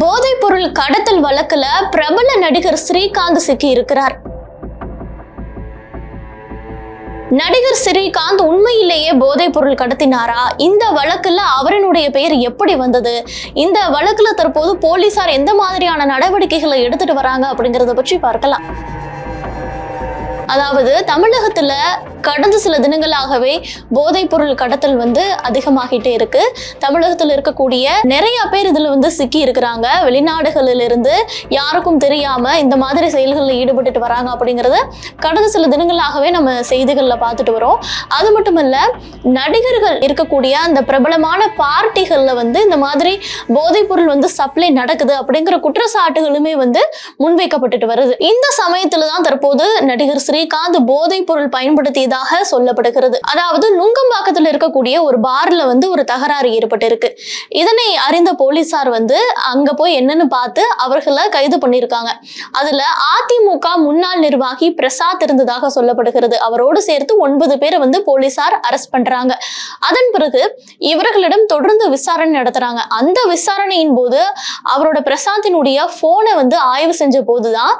போதைப் பொருள் கடத்தல் வழக்குல பிரபல நடிகர் ஸ்ரீகாந்த் சிக்கி இருக்கிறார் நடிகர் ஸ்ரீகாந்த் உண்மையிலேயே போதைப் பொருள் கடத்தினாரா? இந்த வழக்குல அவரினுடைய பெயர் எப்படி வந்தது? இந்த வழக்குல தற்போது போலீசார் எந்த மாதிரியான நடவடிக்கைகளை எடுத்துட்டு வராங்க அப்படிங்கறத பற்றி பார்க்கலாம். அதாவது தமிழகத்துல கடந்த சில தினங்களாகவே போதைப் பொருள் கடத்தல் வந்து அதிகமாகிட்டே இருக்கு. தமிழகத்தில் இருக்கக்கூடிய நிறைய பேர் இதுல வந்து சிக்கி இருக்கிறாங்க. வெளிநாடுகளில் இருந்து யாருக்கும் தெரியாம இந்த மாதிரி செயல்களில் ஈடுபட்டுட்டு வராங்க அப்படிங்கறத கடந்த சில தினங்களாகவே நம்ம செய்திகளில் பார்த்துட்டு வரோம். அது மட்டுமல்ல நடிகர்கள் இருக்கக்கூடிய அந்த பிரபலமான பார்ட்டிகளில் வந்து இந்த மாதிரி போதைப் பொருள் வந்து சப்ளை நடக்குது அப்படிங்கிற குற்றச்சாட்டுகளுமே வந்து முன்வைக்கப்பட்டுட்டு வருது. இந்த சமயத்துல தான் தற்போது நடிகர் ஸ்ரீகாந்த் போதைப் பொருள் பயன்படுத்தியதாக சொல்லப்படுகிறது. அதாவது நுங்கம்பாக்கத்தில் இருக்கக்கூடிய ஒரு பார்ல வந்து ஒரு தகராறு ஏற்பட்டிருக்கு. இதனை அறிந்த போலீசார் வந்து அங்க போய் என்னன்னு பார்த்து அவர்களை கைது பண்ணியிருக்காங்க. அதுல அதிமுக முன்னாள் நிர்வாகி பிரசாத் இருந்ததாக சொல்லப்படுகிறது. அவரோடு சேர்த்து ஒன்பது பேரை வந்து போலீசார் அரெஸ்ட் பண்றாங்க. அதன் பிறகு இவர்களிடம் தொடர்ந்து விசாரணை நடத்துறாங்க. அந்த விசாரணையின் போது அவரோட பிரசாந்தினுடைய போனை வந்து ஆய்வு செஞ்ச போதுதான்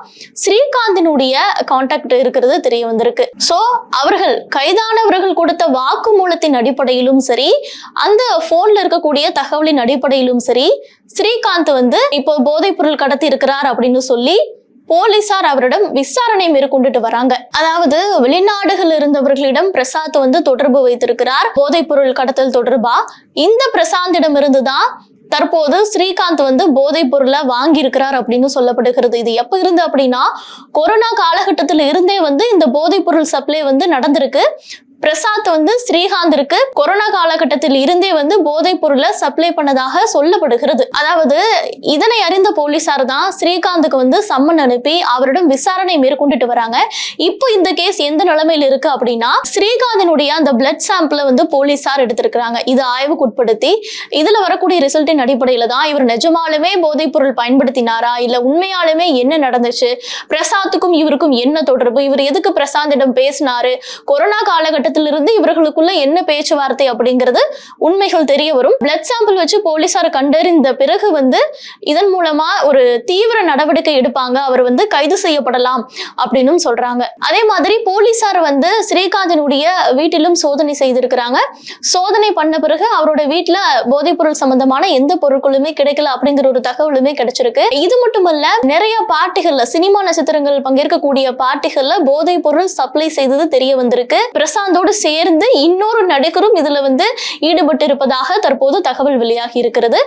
ஸ்ரீகாந்தினுடைய கான்டாக்ட் அப்படிங்கிறது தெரிய வந்திருக்கு. சோ அவர்கள் கைதானவர்கள் கொடுத்த வாக்குமூலத்தின் அடிப்படையிலும் சரி அந்த போன்ல இருக்கக்கூடிய தகவலின் அடிப்படையிலும் சரி ஸ்ரீகாந்த் வந்து இப்போ போதைப் பொருள் கடத்தி இருக்கிறார் அப்படின்னு சொல்லி போலீசார் அவரிடம் விசாரணை மேற்கொண்டுட்டு வராங்க. அதாவது வெளிநாடுகள் இருந்தவர்களிடம் பிரசாத் வந்து தொடர்பு வைத்திருக்கிறார். போதைப் பொருள் கடத்தல் தொடர்பா? இந்த பிரசாந்திடம் இருந்துதான் தற்போது ஸ்ரீகாந்த் வந்து போதைப் பொருளை வாங்கியிருக்கிறார் அப்படின்னு சொல்லப்படுகிறது. இது எப்ப இருந்து அப்படின்னா கொரோனா காலகட்டத்தில் இருந்தே வந்து இந்த போதைப் பொருள் சப்ளை வந்து நடந்திருக்கு. பிரசாத் வந்து ஸ்ரீகாந்திற்கு கொரோனா காலகட்டத்தில் இருந்தே வந்து போதைப் பொருளை சப்ளை பண்ணதாக சொல்லப்படுகிறது. அதாவது இதனை அறிந்த போலீசார் தான் ஸ்ரீகாந்துக்கு வந்து சம்மன் அனுப்பி அவரிடம் விசாரணை மேற்கொண்டுட்டு வராங்க. இப்போ இந்த கேஸ் எந்த நிலைமையில் இருக்கு அப்படின்னா ஸ்ரீகாந்தினுடைய அந்த பிளட் சாம்பிளை வந்து போலீசார் எடுத்திருக்கிறாங்க. இது ஆய்வுக்கு உட்படுத்தி இதுல வரக்கூடிய ரிசல்ட்டின் அடிப்படையில தான் இவர் நிஜமாலுமே போதைப் பொருள் பயன்படுத்தினாரா? இல்ல உண்மையாலுமே என்ன நடந்துச்சு? பிரசாத்துக்கும் இவருக்கும் என்ன தொடர்பு? இவர் எதுக்கு பிரசாந்திடம் பேசினாரு? கொரோனா காலகட்டத்தில் இடத்திலிருந்து இவர்களுக்குள்ள என்ன பேச்சுவார்த்தை அப்படிங்கிறது உண்மைகள் தெரிய வரும். பிளட் சாம்பிள் வச்சு போலீசார் கண்டறிந்த பிறகு வந்து இதன் மூலமா ஒரு தீவிர நடவடிக்கை எடுப்பாங்க. அவர் வந்து கைது செய்யப்படலாம் அப்படின்னு சொல்றாங்க. அதே மாதிரி போலீசார் வந்து ஸ்ரீகாந்தினுடைய வீட்டிலும் சோதனை செய்திருக்கிறாங்க. சோதனை பண்ண பிறகு அவரோட வீட்டுல போதைப்பொருள் சம்பந்தமான எந்த பொருட்களுமே கிடைக்கல அப்படிங்கிற ஒரு தகவலுமே கிடைச்சிருக்கு. இது மட்டுமல்ல நிறைய பார்ட்டிகள்ல சினிமா நட்சத்திரங்கள் பங்கேற்கக்கூடிய பார்ட்டிகள்ல போதைப் பொருள் சப்ளை செய்தது தெரிய வந்திருக்கு. பிரசாந்தோட சேர்ந்து இன்னொரு நடிகரும் இதுல வந்து ஈடுபட்டு இருப்பதாக தற்போது தகவல் வெளியாகி இருக்கிறது.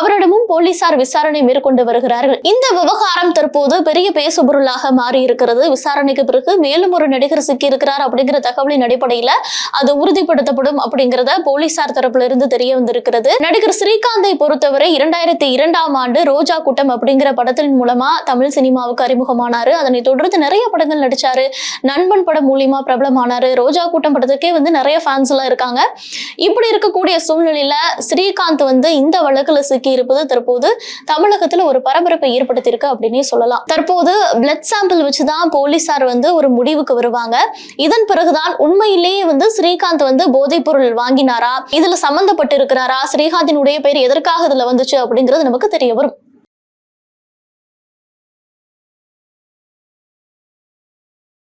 அவரிடமும் போலீசார் விசாரணை மேற்கொண்டு வருகிறார்கள். இந்த விவகாரம் தற்போது பெரிய பேசுபொருளாக மாறி இருக்கிறது விசாரணைக்கு பிறகு மேலும் ஒரு நடிகர் சிக்கி இருக்கிறார் அப்படிங்கிற தகவலின் அடிப்படையில அது உறுதிப்படுத்தப்படும் அப்படிங்கிறத போலீசார் தரப்புல இருந்து தெரிய வந்திருக்கிறது. நடிகர் ஸ்ரீகாந்தை பொறுத்தவரை இரண்டாயிரத்தி இரண்டாம் ஆண்டு ரோஜா கூட்டம் அப்படிங்கிற படத்தின் மூலமா தமிழ் சினிமாவுக்கு அறிமுகமானாரு. அதனை தொடர்ந்து நிறைய படங்கள் நடிச்சாரு. நண்பன் படம் மூலியமா பிரபலமானாரு. ரோஜா கூட்டம் படத்துக்கே வந்து நிறைய ஃபேன்ஸ் எல்லாம் இருக்காங்க. இப்படி இருக்கக்கூடிய சூழ்நிலையில ஸ்ரீகாந்த் வந்து இந்த வழக்குல சிக்கி இருப்பது தற்போது தமிழகத்துல ஒரு பரபரப்பை ஏற்படுத்தியிருக்கு அப்படின்னே சொல்லலாம். தற்போது பிளட் சாம்பிள் வச்சுதான் போலீசார் வந்து ஒரு முடிவுக்கு வருவாங்க. இதன் பிறகுதான் உண்மையிலேயே வந்து ஸ்ரீகாந்த் வந்து போதைப் பொருள் வாங்கினாரா? இதுல சம்பந்தப்பட்டு இருக்கிறாரா ஸ்ரீகாந்தினுடைய பேர் எதற்காக இதுல வந்துச்சு அப்படிங்கிறது நமக்கு தெரிய வரும்.